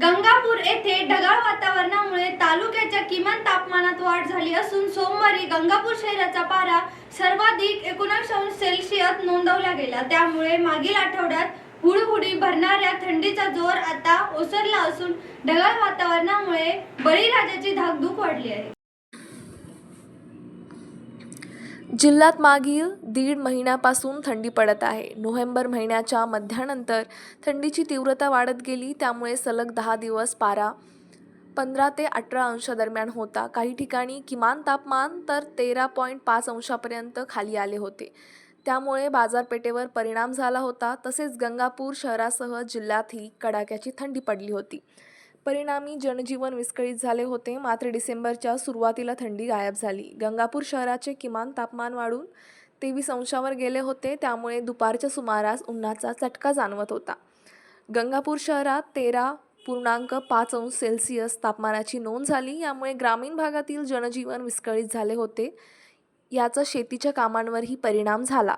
गंगापूर येथे ढगाळ वातावरणामुळे तालुक्याच्या किमान तापमानात वाढ झाली असून सोमवारी गंगापूर शहराचा पारा सर्वाधिक एकोणीस अंश सेल्सिअस नोंदवला गेला. त्यामुळे मागील आठवड्यात हुडहुडी भरणाऱ्या थंडीचा जोर आता ओसरला असून ढगाळ वातावरणामुळे बळीराजाची धाकधूक वाढली आहे. जिल्ह्यात मागील दीड महिन्यापासून थंडी पडत आहे. नोव्हेंबर महिन्याच्या मध्यानंतर थंडीची तीव्रता वाढत गेली. त्यामुळे सलग दहा दिवस पारा पंधरा ते अठरा अंशादरम्यान होता. काही ठिकाणी किमान तापमान तर तेरा पॉईंट पाच अंशापर्यंत खाली आले होते. त्यामुळे बाजारपेठेवर परिणाम झाला होता. तसेच गंगापूर शहरासह जिल्ह्यातही कडाक्याची थंडी पडली होती. परिणामी जनजीवन विस्कळीत झाले होते. मात्र डिसेंबरच्या सुरुवातीला थंडी गायब झाली. गंगापूर शहराचे किमान तापमान वाढून तेवीस अंशावर गेले होते. त्यामुळे दुपारच्या सुमारास उन्हाचा चटका जाणवत होता. गंगापूर शहरात तेरा पूर्णांक पाच अंश सेल्सिअस तापमानाची नोंद झाली. यामुळे ग्रामीण भागातील जनजीवन विस्कळीत झाले होते. याचा शेतीच्या कामांवरही परिणाम झाला.